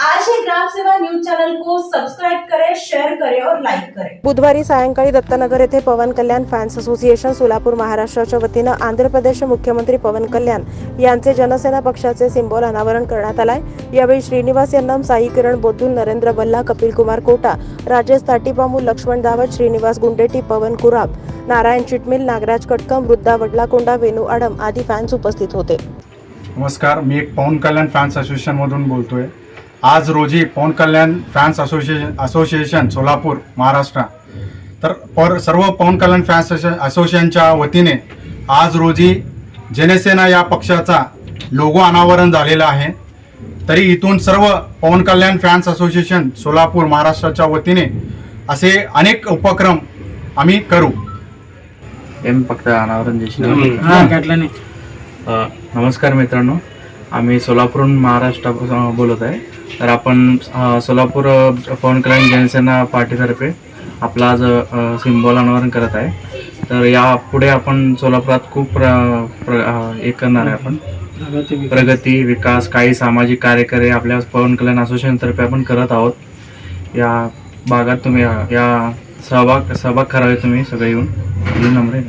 आज ही Gram Seva news channel को सब्सक्राइब करें शेयर करें और लाइक करें। बुधवारी सायंकाळी दत्तनगर येथे पवन कल्याण फॅन्स असोसिएशन सोलापूर महाराष्ट्राच्या वतीनं आंध्र प्रदेशचे मुख्यमंत्री पवन कल्याण यांचे जनसेना पक्षाचे सिंबॉल अनावरण करण्यात आलाय. यावेळी श्रीनिवास यन्नम साई किरण बोतुल नरेंद्र बल्ला कपिल कुमार कोटा राजेश ताटीबामू लक्ष्मण दावत श्रीनिवास गुंडेटी पवन कुराब नारायण चिटमिल नागराज कटकम वृद्धा वडलाकोंडा वेणू आडम आदी फॅन्स उपस्थित होते. नमस्कार मी एक पवन कल्याण फॅन्स असोसिएशनमधून बोलतो आहे आज रोजी Pawan Kalyan fans association association Solapur Maharashtra. तर पर सर्व पवन कल्याण फॅन्स असो- असोसिएशनच्या वतीने आज रोजी जनसेना या पक्षाचा लोगो अनावरण झालेला आहे. तरी इथून सर्व पवन कल्याण फॅन्स असोसिएशन सोलापूर महाराष्ट्राच्या वतीने असे अनेक उपक्रम आम्ही करू. एम फक्त अनावरण हा. नमस्कार मित्रांनो. आम्ही सोलापूरहून महाराष्ट्रापासून बोलत आहे. तर आपण सोलापूर पवन कल्याण जनसेना पार्टीतर्फे आपला आज सिम्बॉल अनावरण करत आहे. तर या पुढे आपण सोलापुरात खूप प्र, प्र हे करणार आहे आपण. प्रगती विकास. काही सामाजिक कार्यकर्ते आपल्या पवन कल्याण असोसिएशनतर्फे आपण करत आहोत. या भागात तुम्ही या सहभाग सहभाग करावे तुम्ही सगळे येऊन. नम्र.